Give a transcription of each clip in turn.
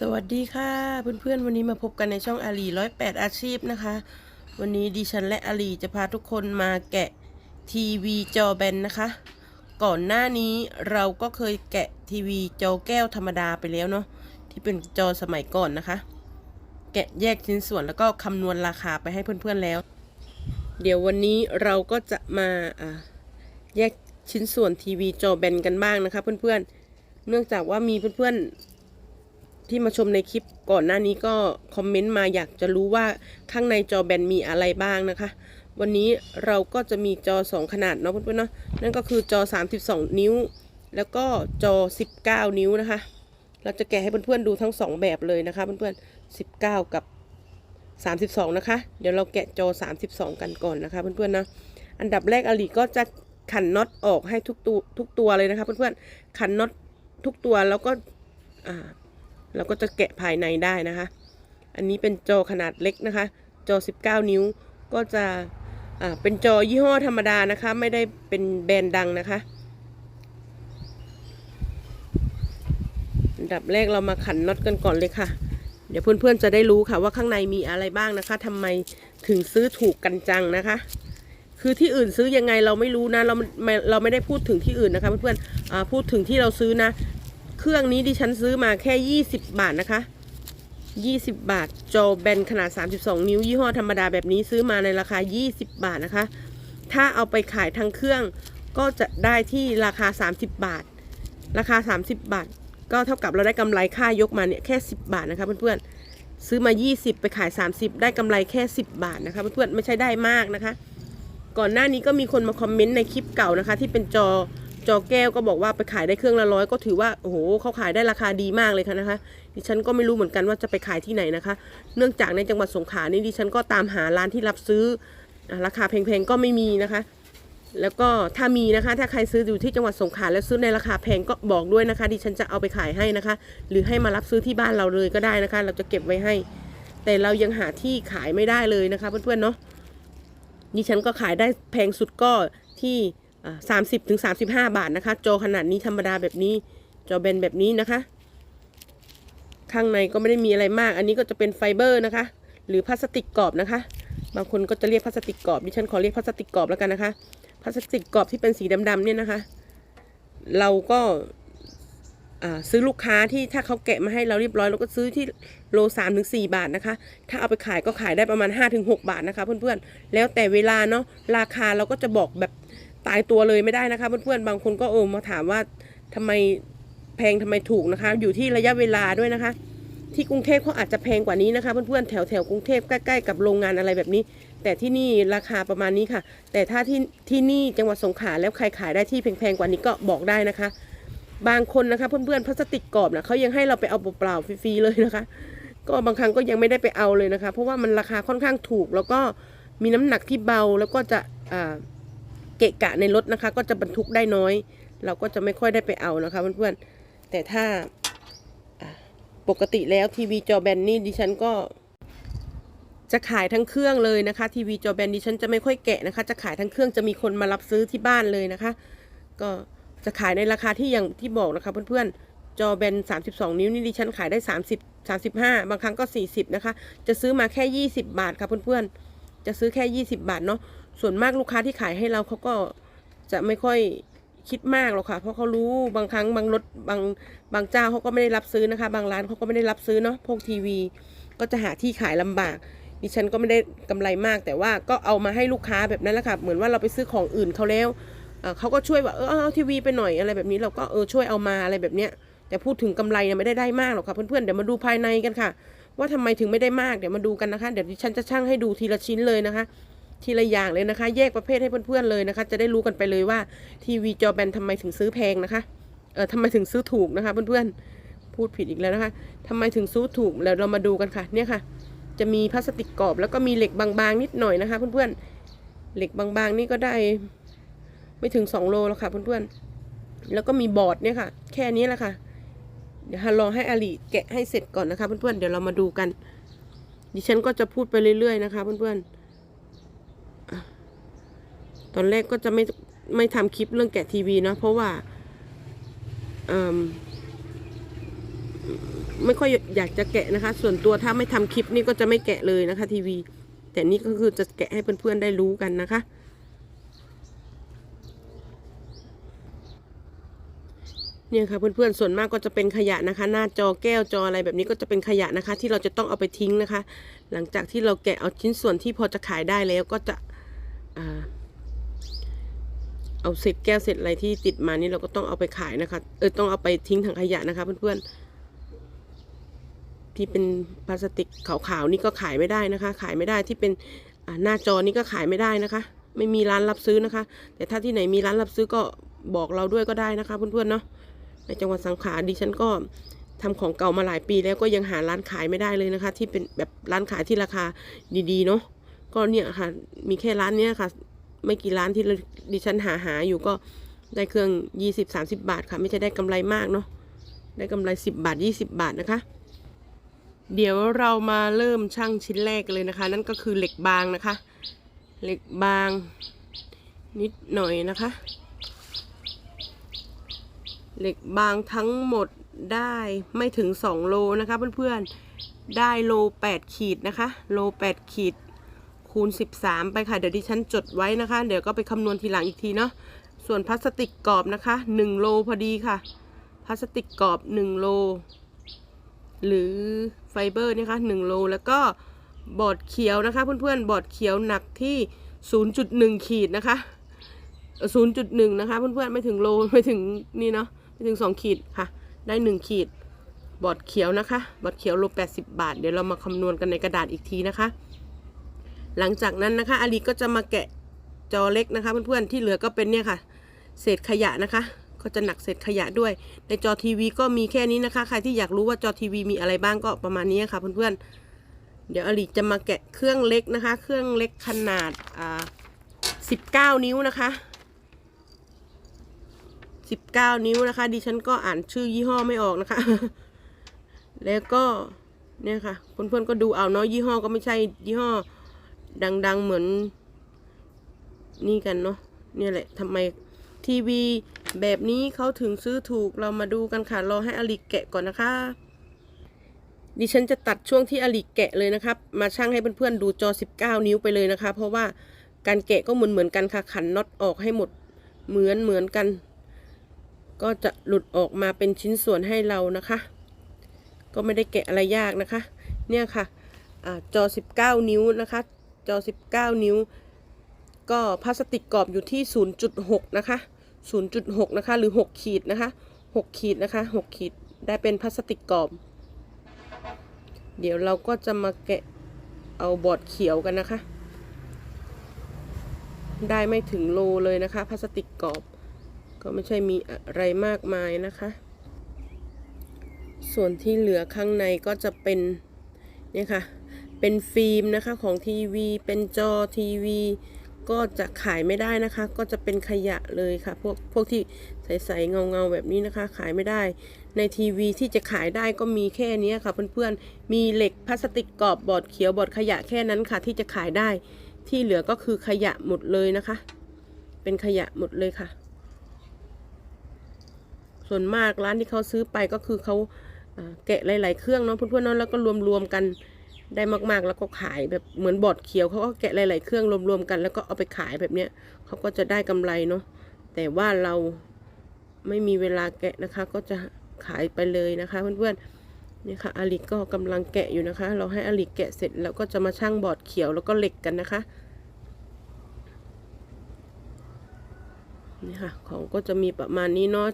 สวัสดีค่ะเพื่อนๆ วันนี้มาพบกันในช่องอาลีร้อยแปดอาชีพนะคะ วันนี้ดิฉันและอาลีจะพาทุกคนมาแกะทีวีจอแบนนะคะ ก่อนหน้านี้เราก็เคยแกะทีวีจอแก้วธรรมดาไปแล้วเนาะที่เป็นจอสมัยก่อนนะคะ แกะแยกชิ้นส่วนแล้วก็คำนวณราคาไปให้เพื่อนๆแล้ว เดี๋ยววันนี้เราก็จะมาแยกชิ้นส่วนทีวีจอแบนกันบ้างนะคะ เพื่อนๆเนื่องจากว่ามีเพื่อนๆ ที่มาชมในคลิปก่อนหน้านี้ก็คอมเมนต์มาอยากจะรู้ว่าข้างในจอแบนมีอะไรบ้างนะคะ วันนี้เราก็จะมีจอ 2 ขนาดเนาะเพื่อนๆเนาะนั่นก็คือจอ 32 นิ้ว แล้วก็จอ 19 นิ้วนะคะ เราจะแกะให้เพื่อนๆดูทั้ง 2 แบบเลยนะคะเพื่อนๆ19 กับ 32 นะคะ เดี๋ยวเราแกะจอ 32 กันก่อนนะคะเพื่อนๆนะอันดับแรกอลีก็จะขันน็อตออกให้ทุกตัวทุกตัวเลยนะคะเพื่อนๆขันน็อตทุกตัวแล้วก็อ่า เราก็จะแกะภายในได้นะคะ อันนี้เป็นจอขนาดเล็กนะคะ จอ 19 นิ้วก็จะเป็นจอยี่ห้อธรรมดานะคะ ไม่ได้เป็นแบรนด์ดังนะคะอันดับแรกเรามาขันน็อตกันก่อนเลยค่ะ เดี๋ยวเพื่อนๆจะได้รู้ค่ะว่าข้างในมีอะไรบ้างนะคะทำไมถึงซื้อถูกกันจังนะคะ คือที่อื่นซื้อยังไงเราไม่รู้นะ เราเราไม่ได้พูดถึงที่อื่นนะคะเพื่อนๆพูดถึงที่เราซื้อนะ เครื่องนี้ดิฉันซื้อมาแค่ 20 บาทนะคะ 20 บาท จอแบนขนาด 32 นิ้ว ยี่ห้อธรรมดาแบบนี้ซื้อมาในราคา 20 บาทนะคะ ถ้าเอาไปขายทั้งเครื่องก็จะได้ที่ราคา 30 บาท ราคา 30 บาท ก็เท่ากับเราได้กำไรค่ายกมาเนี่ยแค่ 10 บาทนะคะเพื่อนๆ ซื้อมา 20 ไปขาย 30 ได้กำไรแค่ 10 บาทนะคะเพื่อนๆ ไม่ใช่ได้มากนะคะ ก่อนหน้านี้ก็มีคนมาคอมเมนต์ในคลิปเก่านะคะที่เป็นจอ จอแก้วก็บอกว่าไปขายได้เครื่องละร้อยก็ถือว่าโอ้โหเขาขายได้ราคาดีมากเลยค่ะนะคะ ดิฉันก็ไม่รู้เหมือนกันว่าจะไปขายที่ไหนนะคะ เนื่องจากในจังหวัดสงขลานี่ดิฉันก็ตามหาร้านที่รับซื้อราคาแพงๆก็ไม่มีนะคะ แล้วก็ถ้ามีนะคะ ถ้าใครซื้ออยู่ที่จังหวัดสงขลาแล้วซื้อในราคาแพงก็บอกด้วยนะคะ ดิฉันจะเอาไปขายให้นะคะ หรือให้มารับซื้อที่บ้านเราเลยก็ได้นะคะ เราจะเก็บไว้ให้ แต่เรายังหาที่ขายไม่ได้เลยนะคะเพื่อนๆเนาะดิฉันก็ขายได้แพงสุดก็ที่ สามสิบถึงสามสิบห้าบาทนะคะ จอขนาดนี้ธรรมดาแบบนี้ จอแบนแบบนี้นะคะ ข้างในก็ไม่ได้มีอะไรมาก อันนี้ก็จะเป็นไฟเบอร์นะคะ หรือพลาสติกกรอบนะคะ บางคนก็จะเรียกพลาสติกกรอบดิฉันขอเรียกพลาสติกกรอบแล้วกันนะคะ พลาสติกกรอบที่เป็นสีดำๆเนี่ยนะคะ เราก็ซื้อลูกค้าที่ถ้าเขาแกะมาให้เราเรียบร้อยเราก็ซื้อที่โลสามถึงสี่บาทนะคะ ถ้าเอาไปขายก็ขายได้ประมาณ5้าถึงหกบาทนะคะ เพื่อนๆ แล้วแต่เวลาเนาะราคาเราก็จะบอกแบบ ตายตัวเลยไม่ได้นะคะ เพื่อนๆบางคนก็เออมาถามว่าทำไมแพงทำไมถูกนะคะ อยู่ที่ระยะเวลาด้วยนะคะ ที่กรุงเทพเขาอาจจะแพงกว่านี้นะคะ เพื่อนๆแถวแถวๆกรุงเทพใกล้ๆกับโรงงานอะไรแบบนี้ แต่ที่นี่ราคาประมาณนี้ค่ะ แต่ถ้าที่ที่นี่จังหวัดสงขลาแล้วใครขายได้ที่แพงๆกว่านี้ก็บอกได้นะคะ บางคนนะคะ เพื่อนๆพลาสติกกรอบนะเขายังให้เราไปเอาเปล่าๆฟรีๆเลยนะคะ ก็บางครั้งก็ยังไม่ได้ไปเอาเลยนะคะ เพราะว่ามันราคาค่อนข้างถูก แล้วก็มีน้ำหนักที่เบาแล้วก็จะอ่า เกะกะในรถนะคะ ก็จะบรรทุกได้น้อย เราก็จะไม่ค่อยได้ไปเอานะคะเพื่อนๆแต่ถ้าปกติแล้วทีวีจอแบนนี่ดิฉันก็ จะขายทั้งเครื่องเลยนะคะทีวีจอแบนดิฉันจะไม่ค่อยแกะนะคะ จะขายทั้งเครื่องจะมีคนมารับซื้อที่บ้านเลยนะคะ ก็จะขายในราคาที่อย่างที่บอกนะคะเพื่อนๆจอแบน 32 นิ้วนี่ดิฉันขายได้ 30 35 บางครั้งก็ 40 นะคะ จะซื้อมาแค่ 20 บาทค่ะเพื่อนๆจะซื้อแค่ 20 บาทเนาะ ส่วนมากลูกค้าที่ขายให้เราเขาก็จะไม่ค่อยคิดมากหรอกค่ะ เพราะเขารู้บางครั้งบางรถบางบางเจ้าเขาก็ไม่ได้รับซื้อนะคะ บางร้านเขาก็ไม่ได้รับซื้อเนาะพวกทีวี ก็จะหาที่ขายลำบากดิฉันก็ไม่ได้กำไรมาก แต่ว่าก็เอามาให้ลูกค้าแบบนั้นแหละค่ะ เหมือนว่าเราไปซื้อของอื่นเขาแล้วเขาก็ช่วยว่าเออเอาทีวีไปหน่อยอะไรแบบนี้เราก็เออช่วยเอามาอะไรแบบเนี้ยแต่พูดถึงกำไรเนี่ยไม่ได้ได้มากหรอกค่ะเพื่อนๆเดี๋ยวมาดูภายในกันค่ะ ว่าทำไมถึงไม่ได้มากเดี๋ยวมาดูกันนะคะ เดี๋ยวดิฉันจะช่างให้ดูทีละชิ้นเลยนะคะ ทีละอย่างเลยนะคะ แยกประเภทให้เพื่อนๆเลยนะคะ จะได้รู้กันไปเลยว่าทีวีจอแบนทำไมถึงซื้อแพงนะคะ เออทำไมถึงซื้อถูกนะคะ เพื่อนๆ พูดผิดอีกแล้วนะคะทำไมถึงซื้อถูกแล้วเรามาดูกันค่ะ เนี่ยค่ะ จะมีพลาสติกกรอบแล้วก็มีเหล็กบางๆนิดหน่อยนะคะ เพื่อนๆ เหล็กบางๆนี่ก็ได้ ไม่ถึงสองโลแล้วค่ะเพื่อนๆ แล้วก็มีบอร์ดเนี่ยค่ะ แค่นี้แหละค่ะ เดี๋ยวฮันรอให้อาลีแกะให้เสร็จก่อนนะคะ เพื่อนๆ เดี๋ยวเรามาดูกัน ดิฉันก็จะพูดไปเรื่อยๆนะคะ เพื่อนๆ ตอนแรกก็จะไม่ไม่ทำคลิปเรื่องแกะทีวีเนะเพราะว่าไม่ค่อยอยากจะแกะนะคะ ส่วนตัวถ้าไม่ทำคลิปนี่ก็จะไม่แกะเลยนะคะทีวี แต่นี่ก็คือจะแกะให้เพื่อนๆได้รู้กันนะคะ เนี่ยค่ะเพื่อนๆส่วนมากก็จะเป็นขยะนะคะ หน้าจอแก้วจออะไรแบบนี้ก็จะเป็นขยะนะคะ ที่เราจะต้องเอาไปทิ้งนะคะ หลังจากที่เราแกะเอาชิ้นส่วนที่พอจะขายได้แล้วก็จะอ่า เอาเศษแก้วเศษอะไรที่ติดมานี่เราก็ต้องเอาไปขายนะคะ เออต้องเอาไปทิ้งถังขยะนะคะเพื่อนๆที่เป็นพลาสติกขาวๆนี่ก็ขายไม่ได้นะคะ ขายไม่ได้ที่เป็นหน้าจอนี่ก็ขายไม่ได้นะคะ ไม่มีร้านรับซื้อนะคะ แต่ถ้าที่ไหนมีร้านรับซื้อก็บอกเราด้วยก็ได้นะคะเพื่อนๆเนาะในจังหวัดสังขลาดิฉันก็ทำของเก่ามาหลายปีแล้วก็ยังหาร้านขายไม่ได้เลยนะคะ ที่เป็นแบบร้านขายที่ราคาดีๆเนาะก็เนี่ยค่ะ มีแค่ร้านเนี้ยค่ะ ไม่กี่ร้านที่ดิฉันหาหาอยู่ก็ได้เครื่องยี่สิบาทค่ะ ไม่ใช่ได้กำไรมากเนาะได้กำไรสิบาทยี่สิบาทนะคะ เดี๋ยวเรามาเริ่มช่างชิ้นแรกเลยนะคะ นั่นก็คือเหล็กบางนะคะ เหล็กบางนิดหน่อยนะคะ เหล็กบางทั้งหมดได้ไม่ถึง 2 โลนะคะเพื่อนๆได้โล 8 ขีดนะคะ โล 8 ขีด คูณ 13 ไปค่ะ เดี๋ยวดิฉันจดไว้นะคะ เดี๋ยวก็ไปคำนวณทีหลังอีกทีเนาะ ส่วนพลาสติกกรอบนะคะ 1 โลพอดีค่ะ พลาสติกกรอบ 1 โล หรือไฟเบอร์นะคะ 1 โล แล้วก็บอร์ดเขียวนะคะ เพื่อนๆ บอร์ดเขียวหนักที่ 0.1 ขีดนะคะศูนย์จุดหนึ่งนะคะ เพื่อนๆ ไม่ถึงโล ไม่ถึงนี่เนาะ ไม่ถึงสองขีดค่ะ ได้หนึ่งขีด บอร์ดเขียวนะคะ บอร์ดเขียวโลแปดสิบบาท เดี๋ยวเรามาคำนวณกันในกระดาษอีกทีนะคะ หลังจากนั้นนะคะอาลีก็จะมาแกะจอเล็กนะคะ เพื่อนๆที่เหลือก็เป็นเนี่ยค่ะ เศษขยะนะคะ ก็จะหนักเศษขยะด้วย ในจอทีวีก็มีแค่นี้นะคะ ใครที่อยากรู้ว่าจอทีวีมีอะไรบ้างก็ประมาณนี้ค่ะเพื่อนๆเดี๋ยวอลีจะมาแกะเครื่องเล็กนะคะ เครื่องเล็กขนาดอ่าสิบเก้านิ้วนะคะสิบเก้านิ้วนะคะ ดิฉันก็อ่านชื่อยี่ห้อไม่ออกนะคะ แล้วก็เนี่ยค่ะเพื่อนๆก็ดูเอาเนาะยี่ห้อก็ไม่ใช่ยี่ห้อ ดัง ๆ เหมือน นี่กันเนาะเนี่ยแหละทำไมทีวีแบบนี้เขาถึงซื้อถูกเรามาดูกันค่ะ รอให้อลิกแกะก่อนนะคะ ดิฉันจะตัดช่วงที่อลิกแกะเลยนะครับ มาช่างให้เพื่อนๆดูจอ 19 นิ้วไปเลยนะคะ เพราะว่าการแกะก็เหมือนเหมือนกันค่ะ ขันน็อตออกให้หมดเหมือนเหมือนกัน ก็จะหลุดออกมาเป็นชิ้นส่วนให้เรานะคะ ก็ไม่ได้แกะอะไรยากนะคะ เนี่ยค่ะอาจอ 19 นิ้วนะคะ จอ 19 นิ้ว ก็พลาสติกกรอบอยู่ที่ 0.6 นะคะ 0.6 นะคะ หรือ 6 ขีดนะคะ 6 ขีดนะคะ 6 ขีด ได้เป็นพลาสติกกรอบ เดี๋ยวเราก็จะมาแกะเอาบอร์ดเขียวกันนะคะ ได้ไม่ถึงโลเลยนะคะ พลาสติกกรอบ ก็ไม่ใช่มีอะไรมากมายนะคะ ส่วนที่เหลือข้างในก็จะเป็นเนี่ยค่ะ เป็นฟิล์มนะคะของทีวี เป็นจอทีวี ก็จะขายไม่ได้นะคะ ก็จะเป็นขยะเลยค่ะ พวกพวกที่ใสๆเงาเงาๆแบบนี้นะคะ ขายไม่ได้ ในทีวีที่จะขายได้ก็มีแค่นี้ค่ะ เพื่อนๆ มีเหล็กพลาสติกกรอบบอร์ดเขียวบอร์ดขยะแค่นั้นค่ะ ที่จะขายได้ ที่เหลือก็คือขยะหมดเลยนะคะ เป็นขยะหมดเลยค่ะ ส่วนมากร้านที่เขาซื้อไปก็คือเขาอ่าแกะหลาย ๆ เครื่องเนาะเพื่อนๆเนาะแล้วก็รวมๆกัน ได้มากๆ แล้วก็ขายแบบเหมือนบอดเขียวเขาก็แกะหลาย ๆ เครื่องรวมๆกัน แล้วก็เอาไปขายแบบเนี้ยเขาก็จะได้กำไรเนาะแต่ว่าเราไม่มีเวลาแกะนะคะ ก็จะขายไปเลยนะคะเพื่อนๆนี่ค่ะอาลิกก็กำลังแกะอยู่นะคะ เราให้อาลิแกะเสร็จแล้วก็จะมาชั่งบอดเขียวแล้วก็เหล็กกันนะคะนี่ค่ะของก็จะมีประมาณนี้เนาะ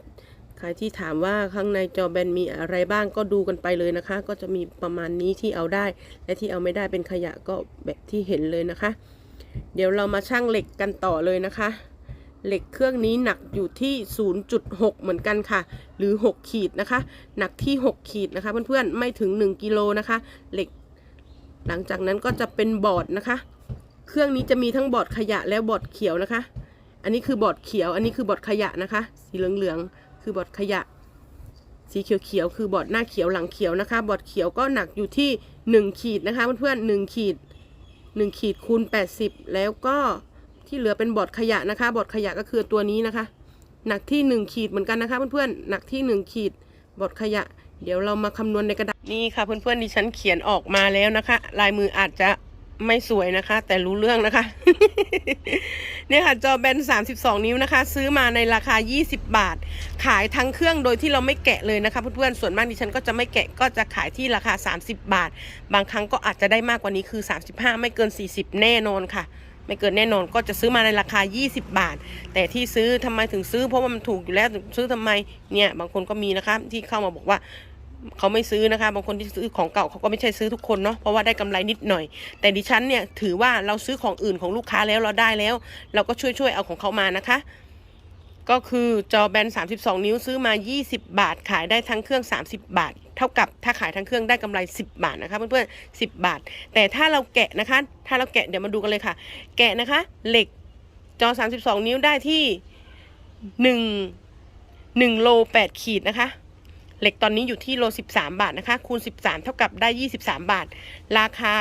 ใครที่ถามว่าข้างในจอแบนมีอะไรบ้างก็ดูกันไปเลยนะคะ ก็จะมีประมาณนี้ที่เอาได้ และที่เอาไม่ได้เป็นขยะก็แบบที่เห็นเลยนะคะ เดี๋ยวเรามาชั่งเหล็กกันต่อเลยนะคะ เหล็กเครื่องนี้หนักอยู่ที่ 0.6 เหมือนกันค่ะ หรือ 6 ขีดนะคะ หนักที่ 6 ขีดนะคะ เพื่อนๆไม่ถึง 1กิโลนะคะ เหล็ก หลังจากนั้นก็จะเป็นบอร์ดนะคะ เครื่องนี้จะมีทั้งบอร์ดขยะและบอร์ดเขียวนะคะ อันนี้คือบอร์ดเขียว อันนี้คือบอร์ดขยะนะคะ สีเหลืองๆ คือบอร์ดขยะ สีเขียวๆคือบอร์ดหน้าเขียวหลังเขียวนะคะ บอร์ดเขียวก็หนักอยู่ที่ 1 ขีดนะคะเพื่อนๆ1ขีด 1 ขีดคูณ 80 แล้วก็ที่เหลือเป็นบอร์ดขยะนะคะ บอร์ดขยะก็คือตัวนี้นะคะ หนักที่ 1 ขีดเหมือนกันนะคะเพื่อนๆหนักที่ 1 ขีดบอร์ดขยะ เดี๋ยวเรามาคำนวณในกระดาษนี่ค่ะเพื่อนๆดิฉันเขียนออกมาแล้วนะคะ ลายมืออาจจะ ไม่สวยนะคะ แต่รู้เรื่องนะคะ เนี่ยค่ะจอแบน 32 นิ้วนะคะ ซื้อมาในราคา 20 บาท ขายทั้งเครื่องโดยที่เราไม่แกะเลยนะคะ เพื่อนๆส่วนมากดิฉันก็จะไม่แกะก็จะขายที่ราคา 30 บาท บางครั้งก็อาจจะได้มากกว่านี้คือ 35 ไม่เกิน 40 แน่นอนค่ะไม่เกินแน่นอนก็จะซื้อมาในราคา 20 บาท แต่ที่ซื้อทำไมถึงซื้อเพราะว่ามันถูกอยู่แล้วซื้อทำไมเนี่ยบางคนก็มีนะคะที่เข้ามาบอกว่า เขาไม่ซื้อนะคะ บางคนที่ซื้อของเก่าเขาก็ไม่ใช่ซื้อทุกคนเนาะเพราะว่าได้กำไรนิดหน่อย แต่ดิฉันเนี่ยถือว่าเราซื้อของอื่นของลูกค้าแล้วเราได้แล้ว เราก็ช่วยช่วยๆเอาของเขามานะคะ ก็คือจอแบน 32 นิ้วซื้อมา 20 บาท ขายได้ทั้งเครื่อง 30 บาท เท่ากับถ้าขายทั้งเครื่องได้กำไร 10 บาทนะคะเพื่อนๆ10 บาท แต่ถ้าเราแกะนะคะ ถ้าเราแกะเดี๋ยวมาดูกันเลยค่ะ แกะนะคะ เหล็กจอ 32 นิ้วได้ที่ 1 1โล8ขีดนะคะ เหล็กตอนนี้อยู่ที่โล 13 บาทนะคะ คูณ 13 เท่ากับได้ 23 บาท ราคา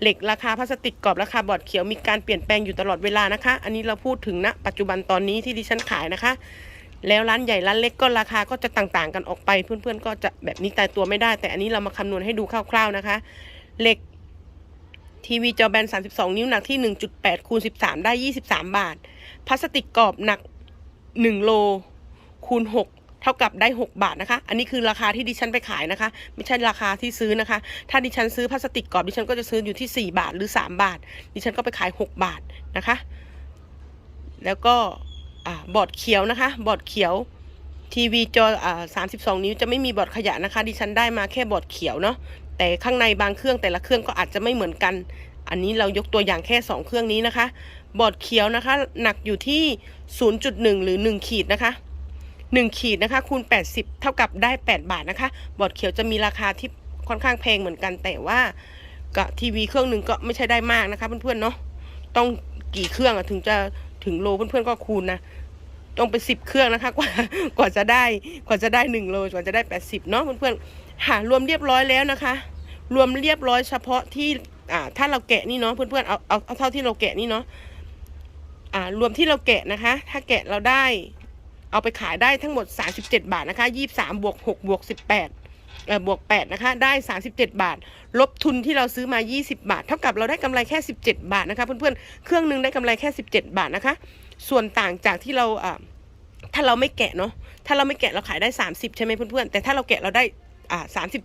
เหล็กราคาพลาสติกกรอบราคาบอร์ดเขียวมีการเปลี่ยนแปลงอยู่ตลอดเวลานะคะ อันนี้เราพูดถึงณปัจจุบันตอนนี้ที่ดิฉันขายนะคะ แล้วร้านใหญ่ร้านเล็กก็ราคาก็จะต่างๆ กันออกไป เพื่อนๆก็จะแบบนี้ตายตัวไม่ได้ แต่อันนี้เรามาคำนวณให้ดูคร่าว ๆนะคะ เหล็กทีวีจอแบน 32 นิ้วหนักที่ 1.8 คูณ 13 ได้ 23 บาท พลาสติกกรอบหนัก 1 โล คูณ 6 เท่ากับได้ 6 บาทนะคะ อันนี้คือราคาที่ดิฉันไปขายนะคะ ไม่ใช่ราคาที่ซื้อนะคะ ถ้าดิฉันซื้อพลาสติกกรอบดิฉันก็จะซื้ออยู่ที่ 4 บาทหรือ 3 บาท ดิฉันก็ไปขาย 6 บาทนะคะ แล้วก็บอร์ดเขียวนะคะ บอร์ดเขียวทีวีจออ่า32นิ้วจะไม่มีบอร์ดขยะนะคะ ดิฉันได้มาแค่บอร์ดเขียวเนาะแต่ข้างในบางเครื่องแต่ละเครื่องก็อาจจะไม่เหมือนกัน อันนี้เรายกตัวอย่างแค่ 2 เครื่องนี้นะคะ บอร์ดเขียวนะคะ หนักอยู่ที่ 0.1 หรือ 1 ขีดนะคะ 1 ขีดนะคะคูณ 80 เท่ากับได้ 8 บาทนะคะ บอร์ดเขียวจะมีราคาที่ค่อนข้างแพงเหมือนกัน แต่ว่ากับทีวีเครื่องหนึ่งก็ไม่ใช่ได้มากนะคะ เพื่อนๆเนาะต้องกี่เครื่องถึงจะถึงโลเพื่อนๆก็คูณนะต้องไปสิบเครื่องนะคะกว่ากว่าจะได้กว่าจะได้หนึ่งโลกว่าจะได้แปดสิบเนาะเพื่อนๆหารวมเรียบร้อยแล้วนะคะ รวมเรียบร้อยเฉพาะที่อ่าถ้าเราแกะนี่เนาะเพื่อนๆเอาเอาเอาเท่าที่เราแกะนี่เนาะอ่ารวมที่เราแกะนะคะ ถ้าแกะเราได้ เอาไปขายได้ทั้งหมด 37 บาทนะคะ23บวก6บวก18เอ่อบวก8นะคะได้ 37 บาท ลบทุนที่เราซื้อมา 20 บาท เท่ากับเราได้กำไรแค่ 17 บาทนะคะ เพื่อนๆ เครื่องหนึงได้กำไรแค่ 17 บาทนะคะ ส่วนต่างจากที่เราอ่าถ้าเราไม่แกะเนาะ ถ้าเราไม่แกะเราขายได้ 30 ใช่ไหมเพื่อนๆ แต่ถ้าเราแกะเราได้ อ่า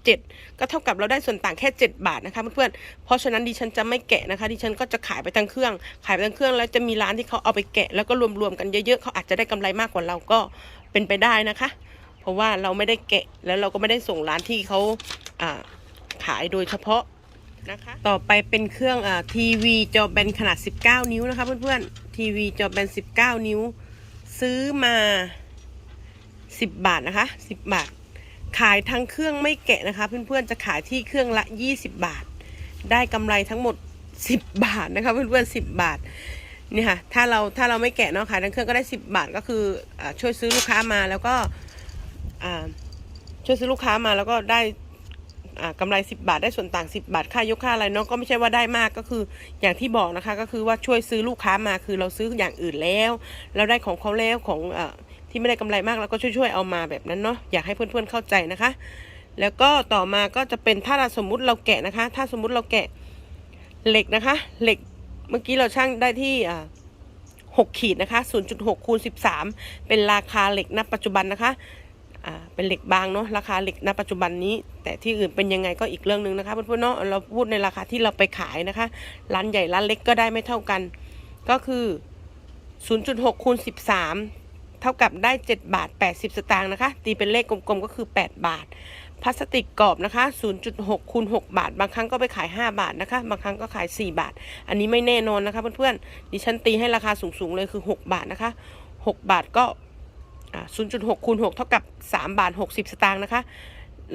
37ก็เท่ากับเราได้ส่วนต่างแค่7บาทนะคะเพื่อนๆเพราะฉะนั้นดิฉันจะไม่แกะนะคะ ดิฉันก็จะขายไปทั้งเครื่อง ขายไปทั้งเครื่องแล้วจะมีร้านที่เขาเอาไปแกะ แล้วก็รวมๆกันเยอะๆเขาอาจจะได้กำไรมากกว่าเราก็เป็นไปได้นะคะ เพราะว่าเราไม่ได้แกะแล้วเราก็ไม่ได้ส่งร้านที่เขาอ่าขายโดยเฉพาะนะคะต่อไปเป็นเครื่องอ่าทีวีจอแบนขนาด 19 นิ้วนะคะเพื่อนๆทีวีจอแบน 19 นิ้ว ซื้อมา 10 บาทนะคะ 10 บาท ขายทั้งเครื่องไม่แกะนะคะ เพื่อนๆจะขายที่เครื่องละ 20 บาท ได้กำไรทั้งหมด 10 บาทนะคะเพื่อนๆ10 บาทนี่ค่ะถ้าเราถ้าเราไม่แกะเนาะขายทั้งเครื่องก็ได้ 10 บาทก็คืออช่วยซื้อลูกค้ามาแล้วก็ช่วยซื้อลูกค้ามาแล้วก็ได้อ่ากำไร 10 บาท ได้ส่วนต่าง 10 บาท ค่ายกค่าอะไรเนาะก็ไม่ใช่ว่าได้มากก็คืออย่างที่บอกนะคะ ก็คือว่าช่วยซื้อลูกค้ามาคือเราซื้ออย่างอื่นแล้ว เราได้ของเขาแล้วของอ ที่ไม่ได้กำไรมากเราก็ช่วยๆเอามาแบบนั้นเนาะอยากให้เพื่อนๆเข้าใจนะคะ แล้วก็ต่อมาก็จะเป็นถ้าเราสมมุติเราแกะนะคะ ถ้าสมมุติเราแกะเหล็กนะคะ เหล็กเมื่อกี้เราช่างได้ที่อ่าหกขีดนะคะ0.6คูณ13เป็นราคาเหล็กณปัจจุบันนะคะอ่าเป็นเหล็กบางเนาะราคาเหล็กณปัจจุบันนี้ แต่ที่อื่นเป็นยังไงก็อีกเรื่องหนึ่งนะคะเพื่อนๆเนาะเราพูดในราคาที่เราไปขายนะคะ ร้านใหญ่ร้านเล็กก็ได้ไม่เท่ากัน ก็คือ 0.6คูณ13 เท่ากับได้ 7 บาท 80 สตางค์นะคะ ตีเป็นเลขกลมๆก็คือ 8 บาท พลาสติกกรอบนะคะ 0.6คูณ6บาท บางครั้งก็ไปขาย 5 บาทนะคะ บางครั้งก็ขาย 4 บาท อันนี้ไม่แน่นอนนะคะเพื่อนๆ ดิฉันตีให้ราคาสูงๆเลยคือ 6 บาทนะคะ 6 บาทก็ 0.6คูณ6เท่ากับ 3 บาท 60 สตางค์นะคะ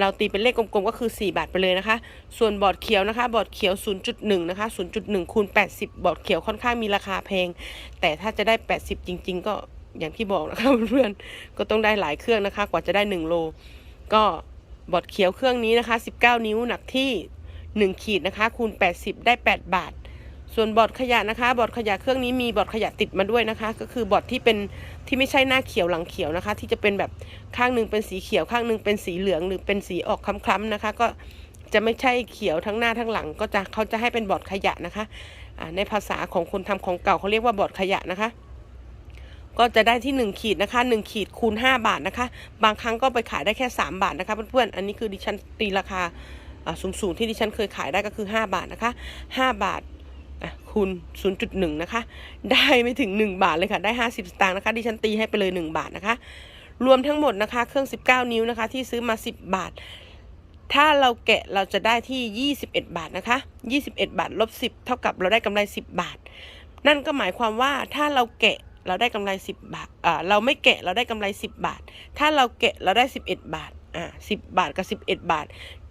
เราตีเป็นเลขกลมๆ ก็คือ 4 บาทไปเลยนะคะ ส่วนบอร์ดเขียวนะคะ บอร์ดเขียว 0.1 นะคะ 0.1 คูณ 80 บอร์ดเขียวค่อนข้างมีราคาแพง แต่ถ้าจะได้ 80 จริง ๆ ก็ อย่างที่บอกนะคะเพื่อนๆก็ต้องได้หลายเครื่องนะคะ กว่าจะได้ 1 โล ก็บอร์ดเขียวเครื่องนี้นะคะ 19 นิ้วหนักที่ 1 ขีดนะคะ คูณ 80 ได้ 8 บาท ส่วนบอร์ดขยะนะคะ บอร์ดขยะเครื่องนี้มีบอร์ดขยะติดมาด้วยนะคะ ก็คือบอร์ดที่เป็นที่ไม่ใช่หน้าเขียวหลังเขียวนะคะ ที่จะเป็นแบบข้างหนึ่งเป็นสีเขียวข้างหนึ่งเป็นสีเหลือง หรือเป็นสีออกคล้ำๆนะคะ ก็จะไม่ใช่เขียวทั้งหน้าทั้งหลัง ก็จะเขาจะให้เป็นบอร์ดขยะนะคะในภาษาของคนทำของเก่าเขาเรียกว่าบอร์ดขยะนะคะ ก็จะได้ที่ 1 ขีดนะคะ 1 ขีดคูณ 5 บาทนะคะ บางครั้งก็ไปขายได้แค่ 3 บาทนะคะเพื่อนๆอันนี้คือดิฉันตีราคาสูงๆที่ดิฉันเคยขายได้ก็คือ 5 บาทนะคะ 5 บาทคูณ0.1 นะคะ ได้ไม่ถึง 1 บาทเลยค่ะ ได้ 50 สตางค์นะคะ ดิฉันตีให้ไปเลย 1 บาทนะคะ รวมทั้งหมดนะคะ เครื่อง 19 นิ้วนะคะ ที่ซื้อมา 10 บาท ถ้าเราแกะเราจะได้ที่ 21 บาทนะคะ 21 บาทลบ 10 เท่ากับเราได้กำไร 10 บาท นั่นก็หมายความว่าถ้าเราแกะ เราได้กำไร10บาทอ่าเราไม่แกะเราได้กำไร10บาท ถ้าเราแกะเราได้11บาทอ่า10บาทกับ11บาท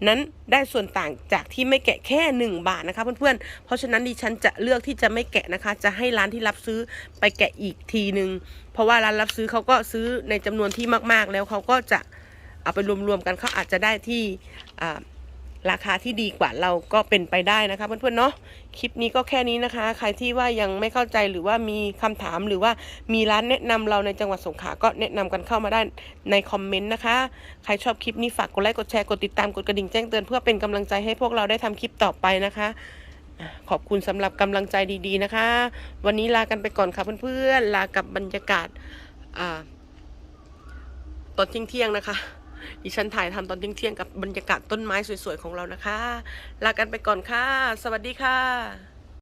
นั้นได้ส่วนต่างจากที่ไม่แกะแค่1บาทนะคะเพื่อนๆ เพราะฉะนั้นดิฉันจะเลือกที่จะไม่แกะนะคะ จะให้ร้านที่รับซื้อไปแกะอีกทีหนึ่งเพราะว่าร้านรับซื้อเขาก็ซื้อในจำนวนที่มากๆ แล้วเขาก็จะเอาไปรวมๆกันเขาอาจจะได้ที่อ่า ราคาที่ดีกว่าเราก็เป็นไปได้นะคะเพื่อนๆเนาะคลิปนี้ก็แค่นี้นะคะ ใครที่ว่ายังไม่เข้าใจหรือว่ามีคำถามหรือว่ามีร้านแนะนำเราในจังหวัดสงขลาก็แนะนำกันเข้ามาได้ในคอมเมนต์นะคะ ใครชอบคลิปนี้ฝากกดไลค์กดแชร์กดติดตามกดกระดิ่งแจ้งเตือนเพื่อเป็นกำลังใจให้พวกเราได้ทำคลิปต่อไปนะคะขอบคุณสำหรับกำลังใจดีๆนะคะ วันนี้ลากันไปก่อนค่ะเพื่อนๆ ลากับบรรยากาศอ่าตอนเที่ยงๆนะคะ ดิฉันถ่ายทำตอนเที่ยงๆกับบรรยากาศต้นไม้สวยๆของเรานะคะ ลากันไปก่อนค่ะ สวัสดีค่ะ